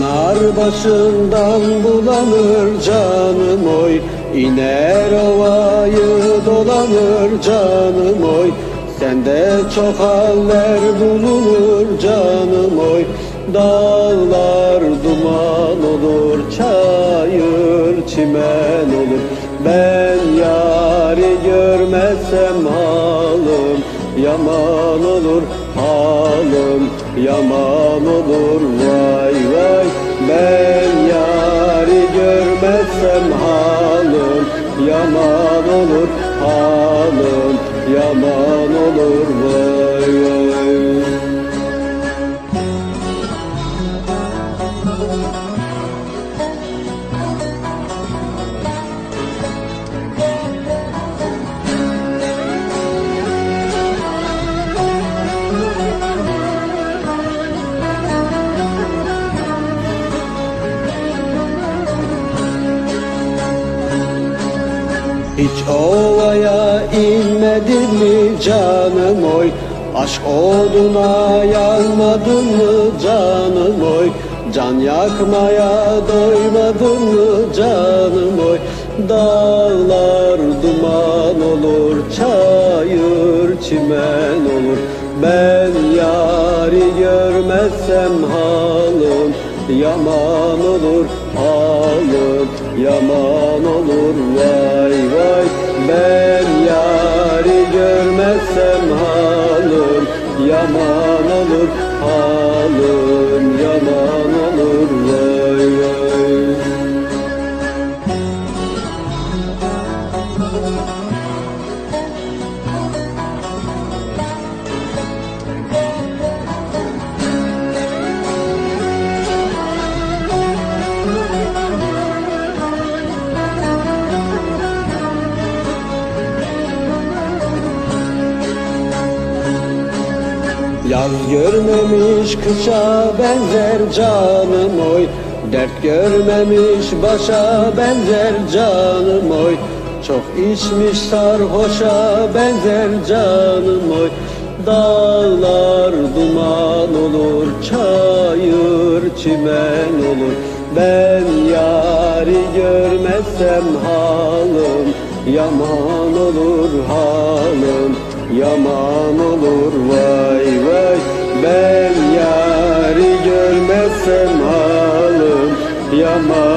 Dağlar başından bulanır canım oy. İner ovayı dolanır canım oy. Sende çok haller bulunur canım oy. Dağlar duman olur çayır çimen olur. Ben yari görmezsem halım Yaman olur halım Yaman olur vay Yaman olur halım Yaman olur. vay Hiç ovaya inmedin mi canım oy? Aşk oduna yanmadın mı canım oy? Can yakmaya doymadın mı canım oy? Dağlar duman olur çayır çimen olur. Ben yari görmezsem halım Yaman olur halım Yaman olur vay vay. Ben yari görmezsem halım Yaman olur halım. Yaman olur vay Yaz görmemiş kışa benzer canım oy. Dert görmemiş başa benzer canım oy. Çok içmiş sarhoşa benzer canım oy. Dağlar duman olur çayır çimen olur. Ben yari görmezsem halım Yaman olur halım Yaman olur vay vay. Ben yari görmezsem halım Yaman